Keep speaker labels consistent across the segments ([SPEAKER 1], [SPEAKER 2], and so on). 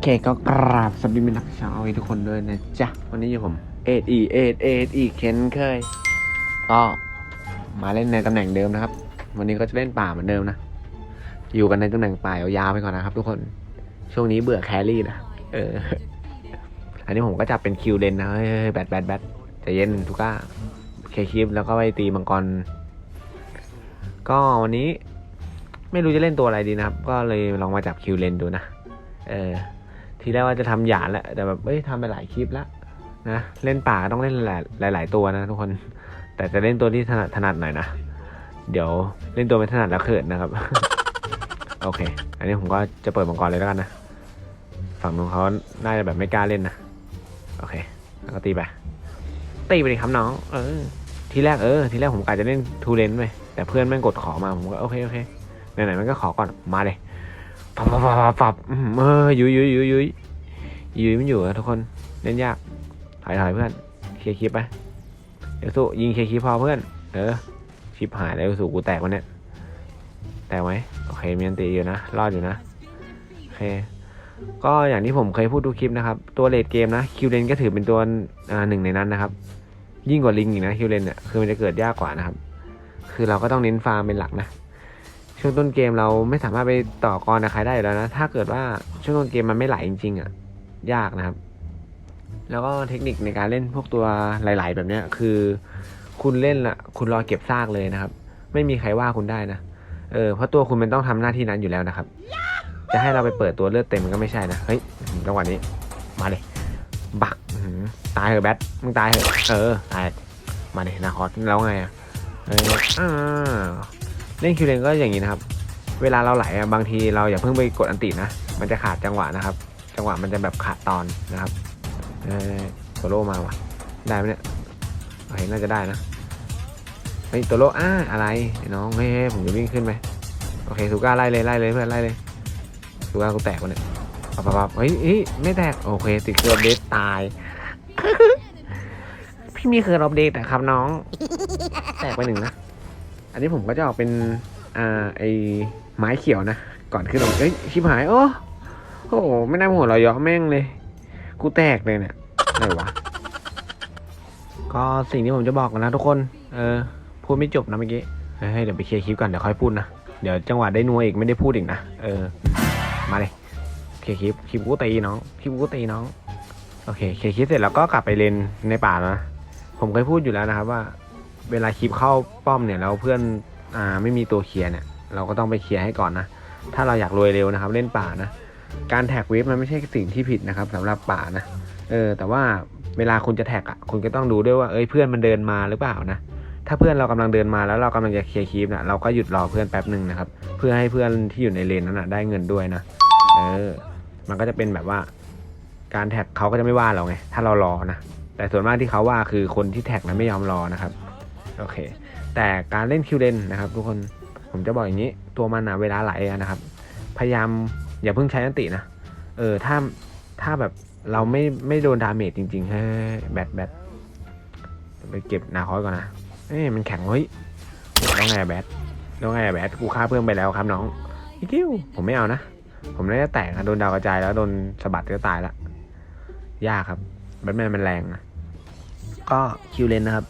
[SPEAKER 1] เคก็กราบสวัสดีมิตรนักชาวทุกคนด้วยนะจ๊ะ วันนี้อยู่ผมเอ็ดอีเอ็ดเอ็ดอีเคนเคย ก็มาเล่นในตำแหน่งเดิมนะครับ วันนี้ก็จะเล่นป่าเหมือนเดิมนะ อยู่กันในตำแหน่งป่ายาวๆไปก่อนนะครับ ทุกคนช่วงนี้เบื่อแครี่นะเออ อันนี้ผมก็จับเป็นคิวเลนนะเฮ้ยแบทแบทแบทใจะเย็นทุก้าเคคิปแล้วก็ไปตีมังกรก็วันนี้ ไม่รู้จะเล่นตัวอะไรดีนะครับ ก็เลยลองมาจับคิวเลนดูนะ เออทีแรกว่าจะทำหยาดแหละแต่แบบเอ้ยทำไปหลายคลิปแล้วนะเล่นป่าต้องเล่นหลายหลายๆตัวนะทุกคน แต่จะเล่นตัวที่ถนัดถนัดหน่อยนะเดี๋ยวเล่นตัวไม่ถนัดแล้วเขินนะครับ โอเค อันนี้ผมก็จะเปิดมังกรเลยแล้วกันนะฝั่งนู้นเขาน่าจะแบบไม่กล้าเล่นนะโอเค แล้วก็ตีไปตีไปดิครับน้อง เออ ทีแรกเออ ทีแรกผมกะจะเล่นทูเลนไปแต่เพื่อนแม่งกดขอมาผมก็โอเคโอเคไหนๆมันก็ขอก่อนมาเลย ปับปับปับปับเออยุยยุยยุยยุยยุยมันอยู่อะทุกคนเล่นยากถอยถอยเพื่อนเคลียร์คลิปไปเดี๋ยวสู้ยิงเคลียร์คลิปพอเพื่อน เออชิปหายแล้วสู้กูแตกวันเนี้ยแตกไหมโอเคมีอันตีอยู่นะรอดอยู่นะโอเคก็อย่างที่ผมเคยพูดทุกคลิปนะครับ ตัวเลดเกมนะคิวเลนก็ถือเป็นตัวหนึ่งในนั้นนะครับ ยิ่งกว่าลิงอีกนะคิวเลนเนี่ยคือมันจะเกิดยากกว่านะครับ คือเราก็ต้องเน้นฟาร์มเป็นหลักนะ ช่วงต้นเกมเราไม่สามารถไปต่อกรกับใครได้แล้วนะ ถ้าเกิดว่าช่วงต้นเกมมันไม่ไหลจริงๆอะ ยากนะครับ แล้วก็เทคนิคในการเล่นพวกตัวหลาย ๆ แบบเนี้ย คือ คุณเล่นละคุณรอเก็บซากเลยนะครับ ไม่มีใครว่าคุณได้นะ เออ เพราะตัวคุณมันต้องทำหน้าที่นั้นอยู่แล้วนะครับ จะให้เราไปเปิดตัวเลือดเต็มมันก็ไม่ใช่นะ เฮ้ยจังหวะนี้ มาเลย บัก ตายเหอะแบท มึงตายเหอะ เออ ตาย มาเลยนาคอสแล้วไงอะเออ เล่นคิวเลนก็อย่างนี้นะครับ เวลาเราไหลบางทีเราอย่าเพิ่งไปกดอันตินะ มันจะขาดจังหวะนะครับ จังหวะมันจะแบบขาดตอนนะครับเออโตโร่มาว่ะ ได้ไหมเนี่ยโอเคน่าจะได้นะเฮ้ยโตโร่อ้าอะไรน้องเฮ้ยผมจะวิ่งขึ้นไปโอเคสุก้าไล่เลยไล่เลยเพื่อนไล่เลยสุก้ากูแตกวะเนี่ยปับปับปับเฮ้ยไม่แตกโอเคติดเกือบเดทตาย พี่มีเคยรับเดทนะครับน้อง แตกไปหนึ่งนะ อันนี้ผมก็จะออกเป็น อ่า ไอไม้เขียวนะ ก่อนขึ้นลงเอ้ย ชิบหาย โอ้โห ไม่น่าหัวเราเยาะแม่งเลย กูแตกเลยเนี่ยอะไรวะ ก็สิ่งที่ผมจะบอกกันนะทุกคน เออ พูดไม่จบนะเมื่อกี้ เฮ้ย เดี๋ยวไปเคลียร์คลิปก่อนเดี๋ยวค่อยพูดนะ เดี๋ยวจังหวะได้นัวอีกไม่ได้พูดอีกนะ เออ มาเลยเคลียร์คลิป คลิปกูตีน้อง คลิปกูตีน้อง โอเค เคลียร์คลิปเสร็จแล้วก็กลับไปเลนในป่านะ ผมเคยพูดอยู่แล้วนะครับว่า เวลาคลิปเข้าป้อมเนี่ยแล้วเพื่อนอ่าไม่มีตัวเคลียร์เนี่ย เราก็ต้องไปเคลียร์ให้ก่อนนะ ถ้าเราอยากรวยเร็วนะครับ เล่นป่านะ การแท็กเวฟมันไม่ใช่สิ่งที่ผิดนะครับสำหรับป่านะ เออ แต่ว่าเวลาคุณจะแท็กอะ คุณก็ต้องดูด้วยว่าเอ้ยเพื่อนมันเดินมาหรือเปล่านะ ถ้าเพื่อนเรากำลังเดินมาแล้วเรากำลังจะเคลียร์คลิปนะเราก็หยุดรอเพื่อนแป๊บหนึ่งนะครับ เพื่อให้เพื่อนที่อยู่ในเลนนั้นนะได้เงินด้วยนะ เออ มันก็จะเป็นแบบว่า การแท็กเขาก็จะไม่ว่าเราไง ถ้าเรารอนะ แต่ส่วนมากที่เขาว่าคือคนที่แท็กนั้นไม่ยอมรอนะครับ โอเค แต่การเล่นคิวเลนนะครับทุกคนผมจะบอกอย่างนี้ตัวมันนะเวลาไหลนะครับ พยายามอย่าเพิ่งใช้อันตินะ เออถ้าถ้าแบบเราไม่ไม่โดนดาเมจจริงๆเฮ้ยแบตแบตไปเก็บนาคอยก่อนนะเอ้ยมันแข็งเฮ้ยแล้วไงอะแบตแล้วไงอะแบตกูฆ่าเพื่อนไปแล้วครับน้องอีกิ้วผมไม่เอานะ ผมน่าจะแตกนะโดนดาวกระจายแล้วโดนสะบัดก็ตายละยากครับแบทแมนมันแรงนะก็คิวเลนนะครับ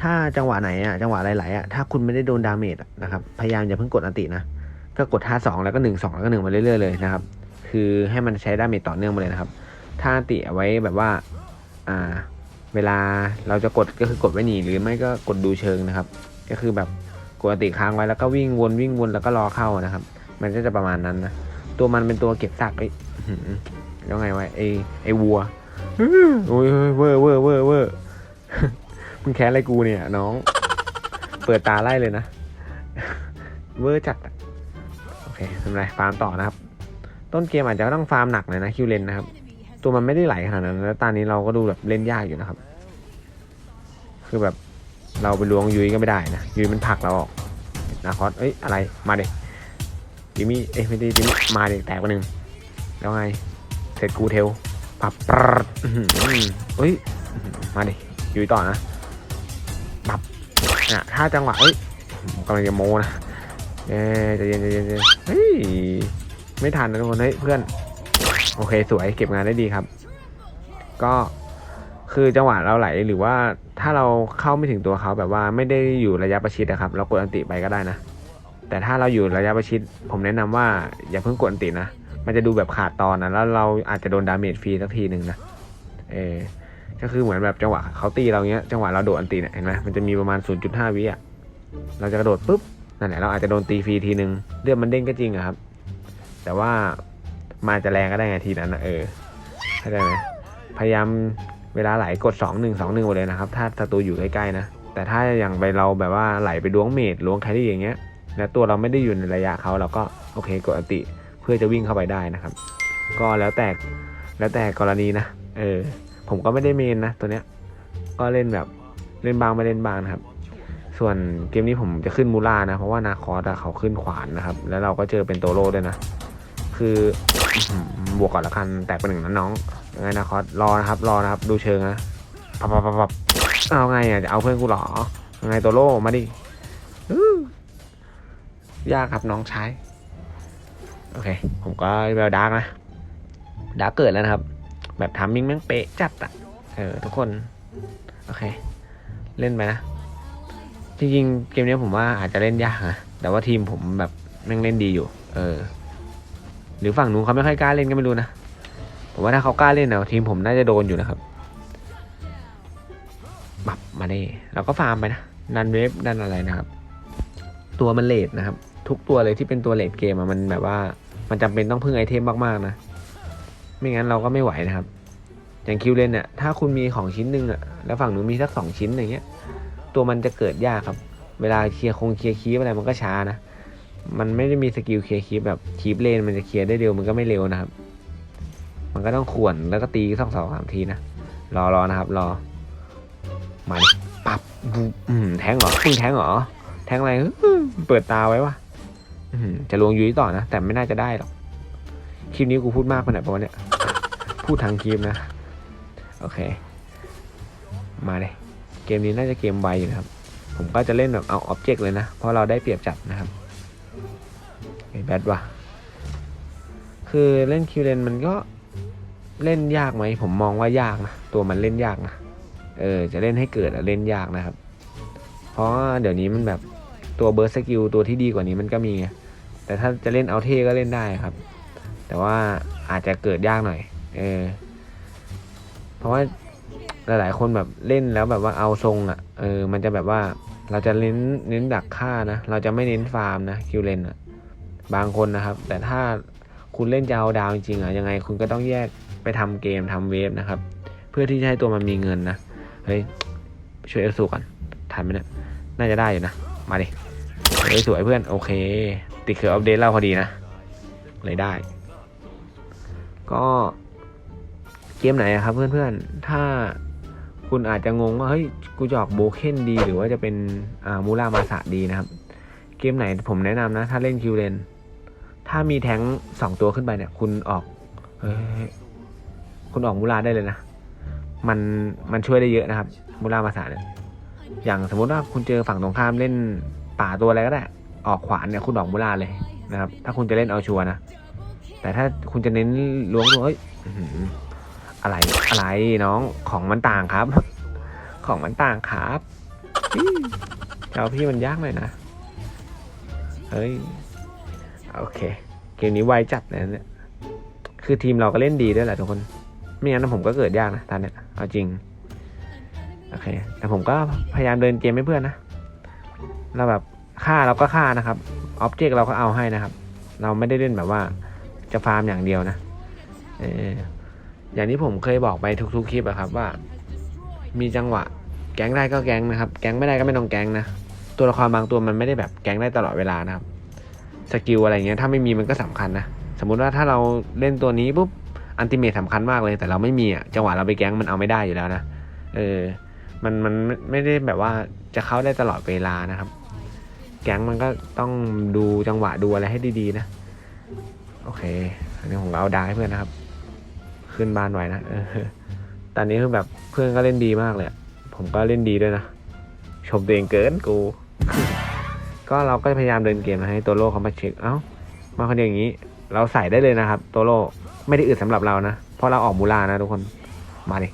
[SPEAKER 1] ถ้าจังหวะไหนอะจังหวะไหลๆอะถ้าคุณไม่ได้โดนดาเมจนะครับพยายามอย่าเพิ่งกดอันตินะก็กดท่าสองแล้วก็หนึ่งสองแล้วก็หนึ่งมาเรื่อยๆเลยนะครับ คือให้มันใช้ดาเมจต่อเนื่องมาเลยนะครับถ้าอันติเอาไว้แบบว่าอ่า เวลาเราจะกดก็คือกดไว้หนีหรือไม่ก็กดดูเชิงนะครับ ก็คือแบบกดอันติค้างไว้แล้วก็วิ่งวนวิ่งวนแล้วก็รอเข้านะครับ มันก็จะประมาณนั้นนะตัวมันเป็นตัวเก็บซากไอ้แล้วไงวะไอ้ไอ้วัวโอ้ยเวอร์เวอร์เวอร์เวอร์ มึงแค้นอะไรกูเนี่ย น้อง เปิดตาไล่เลยนะ เวอร์จัดโอเคไม่เป็นไรฟาร์มต่อนะครับ ต้นเกมอาจจะต้องฟาร์มหนักหน่อยนะคิวเลนนะครับ ตัวมันไม่ได้ไหลขนาดนั้นแล้วตอนนี้เราก็ดูแบบเล่นยากอยู่นะครับ คือแบบเราไปล้วงยุ้ยก็ไม่ได้นะยุ้ยมันผลักเราออกนาคอสเอ้ยอะไรมาเด็จิมมี่เอ้ยไม่ได้จิมี่มาเด็แตกไปหนึ่งแล้วไงเสร็จกูเทลปับปรดอื้อหือเอ้ยมาเด็ยุ้ยต่อนะ น่ะถ้าจังหวะเอ้ยกำลังจะโมนะเอ้ยใจเย็นจเย็นใจเย็นเฮ้ยไม่ทันนะทุกคนเฮ้ยเพื่อน โอเคสวยเก็บงานได้ดีครับ ก็คือจังหวะเราไหลหรือว่าถ้าเราเข้าไม่ถึงตัวเขาแบบว่าไม่ได้อยู่ระยะประชิดนะครับ เรากดอันติไปก็ได้นะ แต่ถ้าเราอยู่ระยะประชิด ผมแนะนำว่าอย่าเพิ่งกดอันตินะมันจะดูแบบขาดตอนนะแล้วเราอาจจะโดนดาเมจฟรีสักทีหนึ่งนะเออ ก็คือเหมือนแบบจังหวะเขาตีเราเงี้ยจังหวะเราโดดอันติเนี่ยเห็นไหมมันจะมีประมาณ 0.5 วิอะเราจะกระโดดปุ๊บนั่นแหละเราอาจจะโดนตีฟรีทีหนึ่งเลือดมันเด้งก็จริงอะครับ แต่ว่ามาจะแรงก็ได้ไงทีนั้นนะเออเข้าใจไหมพยายามเวลาไหลกดสองหนึ่งสองหนึ่งหมดเลยนะครับ ถ้าศัตรูอยู่ใกล้ๆนะ แต่ถ้าอย่างไปเราแบบว่าไหลไปล้วงเมดล้วงแครี่อย่างเงี้ยแล้วตัวเราไม่ได้อยู่ในระยะเขาเราก็โอเคกดอันติเพื่อจะวิ่งเข้าไปได้นะครับ ก็แล้วแต่แล้วแต่กรณีนะ เออ ผมก็ไม่ได้เมนนะตัวเนี้ย ก็เล่นแบบเล่นบางไม่เล่นบางนะครับ ส่วนเกมนี้ผมจะขึ้นมูล่านะ เพราะว่านาคอสเขาขึ้นขวานนะครับ แล้วเราก็เจอเป็นโตโร่ด้วยนะ คือบวกก่อนละกันแตกไปหนึ่งนะน้องยังไงนาคอสรอนะครับ รอนะครับ ดูเชิงนะปับปับปับเอาไงอะจะเอาเพื่อนกูหรอยังไงโตโร่มาดิยากครับน้องชายโอเค ผมก็แบบดาร์กนะดาร์กเกิดแล้วนะครับ แบบทามมิ่งแม่งเป๊ะจัดอะเออทุกคน โอเค เล่นไปนะ จริงๆ เกมนี้ผมว่าอาจจะเล่นยากนะ แต่ว่าทีมผมแบบแม่งเล่นดีอยู่ เออ หรือฝั่งนู้นเขาไม่ค่อยกล้าเล่นก็ไม่รู้นะ ผมว่าถ้าเขากล้าเล่นนะทีมผมน่าจะโดนอยู่นะครับ บับมาเด้เราก็ฟาร์มไปนะ ดันเวฟดันอะไรนะครับ ตัวมันเลดนะครับ ทุกตัวเลยที่เป็นตัวเลดเกมมันแบบว่า มันจำเป็นต้องพึ่งไอเทมมากๆนะ ไม่งั้นเราก็ไม่ไหวนะครับ อย่างคิวเลนเนี่ยถ้าคุณมีของชิ้นหนึ่งอะแล้วฝั่งหนูมีสักสองชิ้นอย่างเงี้ย ตัวมันจะเกิดยากครับ เวลาเคลียร์คงเคลียร์คีบอะไรมันก็ช้านะ มันไม่ได้มีสกิลเคลียร์คีบแบบคีบเลนมันจะเคลียร์ได้เร็วมันก็ไม่เร็วนะครับ มันก็ต้องขวนแล้วก็ตีสองสองสามทีนะรอรอนะครับ รอมาดิปับบูอืมแทงเหรอพึ่งแทงเหรอแทงอะไรเปิดตาไว้วะจะลวงยุ้ยต่อนะ แต่ไม่น่าจะได้หรอก คลิปนี้กูพูดมากไปหน่อยปะวะเนี่ย พูดทางคลิปนะ โอเค มาเลย เกมนี้น่าจะเกมไวอยู่นะครับ ผมก็จะเล่นแบบเอาออบเจกต์เลยนะ เพราะเราได้เปรียบจัดนะครับไอ้แบดว่ะ คือเล่นคิวเลนมันก็เล่นยากไหม ผมมองว่ายากนะ ตัวมันเล่นยากนะ เออ จะเล่นให้เกิดอะเล่นยากนะครับ เพราะเดี๋ยวนี้มันแบบตัวเบิร์สสกิลตัวที่ดีกว่านี้มันก็มี แต่ถ้าจะเล่นเอาเท่ก็เล่นได้ครับ แต่ว่าอาจจะเกิดยากหน่อย เออ เพราะว่าหลายๆคนแบบเล่นแล้วแบบว่าเอาทรงอะ เออ มันจะแบบว่าเราจะเน้นเน้นดักฆ่านะ เราจะไม่เน้นฟาร์มนะคิวเลนอะ บางคนนะครับ แต่ถ้าคุณเล่นจะเอาดาวจริงๆอะยังไงคุณก็ต้องแยกไปทำเกมทำเวฟนะครับ เพื่อที่จะให้ตัวมันมีเงินนะ เฮ้ย ช่วยเอลสูก่อนทันไหมเนี่ย น่าจะได้อยู่นะ มาดิเฮ้ยสวยเพื่อน โอเค ติดเคออัปเดตเราพอดีนะ เลยได้ ก็เกมไหนครับเพื่อนๆ ถ้าคุณอาจจะงงว่าเฮ้ยกูจะออกโบเคนดีหรือว่าจะเป็นอ่ามูรามาสะดีนะครับ เกมไหนผมแนะนำนะ ถ้าเล่นคิวเลนถ้ามีแท้งสองตัวขึ้นไปเนี่ย คุณออกเฮ้ยคุณออกมูราได้เลยนะ มันมันช่วยได้เยอะนะครับ มูรามาสะเนี่ยอย่างสมมติว่าคุณเจอฝั่งตรงข้ามเล่นป่าตัวอะไรก็ได้ ออกขวานเนี่ยคุณออกมูราเลยนะครับ ถ้าคุณจะเล่นเอาชัวนะ แต่ถ้าคุณจะเน้นล้วงตัวเอ้ยอะไรอะไรน้องของมันต่างครับ ของมันต่างครับเจ้าพี่มันยากหน่อยนะเฮ้ยโอเค เกมนี้ไวจัดนะเนี่ยคือทีมเราก็เล่นดีด้วยแหละทุกคน ไม่งั้นผมก็เกิดยากนะตอนเนี้ยเอาจริงโอเค แต่ผมก็พยายามเดินเกมให้เพื่อนนะ เราแบบฆ่าเราก็ฆ่านะครับ ออบเจกต์เราก็เอาให้นะครับ เราไม่ได้เล่นแบบว่า จะฟาร์มอย่างเดียวนะเอออย่างที่ผมเคยบอกไปทุกๆคลิปอะครับว่า มีจังหวะ แก๊งได้ก็แก๊งนะครับ แก๊งไม่ได้ก็ไม่ต้องแก๊งนะตัวละครบางตัวมันไม่ได้แบบแก๊งได้ตลอดเวลานะครับสกิลอะไรเงี้ยถ้าไม่มีมันก็สำคัญนะสมมุติว่าถ้าเราเล่นตัวนี้ปุ๊บอันติเมทสำคัญมากเลยแต่เราไม่มีอะจังหวะเราไปแก๊งมันเอาไม่ได้อยู่แล้วนะเออมันมันไม่ได้แบบว่าจะเข้าได้ตลอดเวลานะครับ แก๊งมันก็ต้องดูจังหวะดูอะไรให้ดีๆนะ โอเค อันนี้ผมเอาดาให้เพื่อนนะครับ ขึ้นบ้านไว้นะเออตอนนี้คือแบบเพื่อนก็เล่นดีมากเลย ผมก็เล่นดีด้วยนะ ชมตัวเองเกินกู ก็เราก็พยายามเดินเกมให้ตัวโลเขามาเช็ค เอ้า มาคนเดียวอย่างนี้ เราใส่ได้เลยนะครับ ตัวโลไม่ได้อึดสำหรับเรานะ เพราะเราออกมูลานะทุกคน มาดิ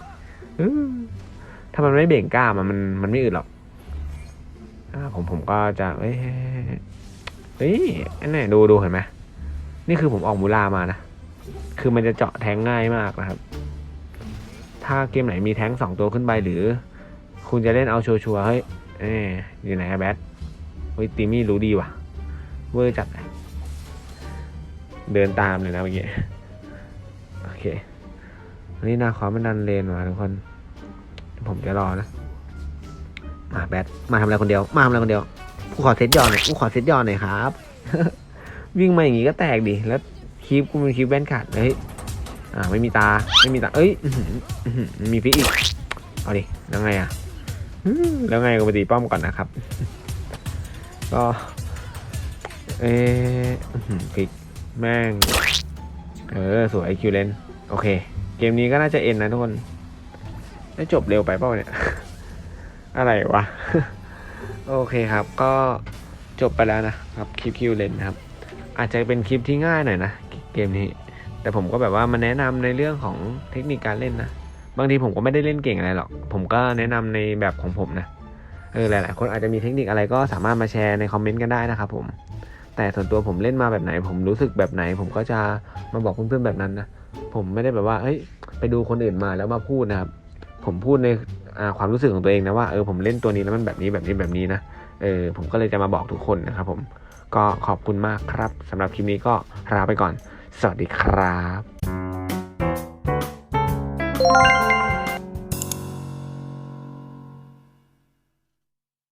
[SPEAKER 1] ถ้ามันไม่เบ่งกล้ามมันมันไม่อึดหรอกผมผมก็จะเฮ้ยเฮ้ยอันนี้ดูดูเห็นไหม นี่คือผมออกมูลามานะ คือมันจะเจาะแทงง่ายมากนะครับ ถ้าเกมไหนมีแทงสองตัวขึ้นไปหรือ คุณจะเล่นเอาชัวร์ๆเฮ้ยเอ้ยอยู่ไหนแบทเฮ้ยตีมี่รู้ดีว่ะ เวอร์จัดเดินตามเลยนะเมื่อกี้โอเควันนี้นาขอมันดันเลนมาทุกคน ผมจะรอนะ มาแบทมาทำอะไรคนเดียว มาทำอะไรคนเดียว กูขอเซตยอนหน่อย กูขอเซตยอนหน่อยครับ วิ่งมาอย่างงี้ก็แตกดิ แล้วคลิปกูเป็นคลิปแว่นขาดเฮ้ย อ่าไม่มีตา ไม่มีตา เอ้ยมีฟิกอีก เอาดิ แล้วไงอะ แล้วไงก็ไปตีป้อมก่อนนะครับ ก็ เออพิกแม่ง เออ สวยคิวเลน โอเค เกมนี้ก็น่าจะเอ็นนะทุกคนได้จบเร็วไปเปล่าเนี่ย อะไรวะ โอเคครับ ก็จบไปแล้วนะครับ คลิปคิวเลนนะครับ อาจจะเป็นคลิปที่ง่ายหน่อยนะเกมนี้ แต่ผมก็แบบว่ามาแนะนำในเรื่องของเทคนิคการเล่นนะบางทีผมก็ไม่ได้เล่นเก่งอะไรหรอกผมก็แนะนำในแบบของผมนะเออหลายๆคนอาจจะมีเทคนิคอะไรก็สามารถมาแชร์ในคอมเมนต์กันได้นะครับผมแต่ส่วนตัวผมเล่นมาแบบไหน ผมรู้สึกแบบไหน ผมก็จะมาบอกเพื่อนๆแบบนั้นนะผมไม่ได้แบบว่าเฮ้ยไปดูคนอื่นมาแล้วมาพูดนะครับผมพูดในความรู้สึกของตัวเองนะว่าเออผมเล่นตัวนี้แล้วมันแบบนี้แบบนี้แบบนี้นะเออผมก็เลยจะมาบอกทุกคนนะครับผม ก็ขอบคุณมากครับสำหรับคลิปนี้ก็ลาไปก่อน สวัสดีครับ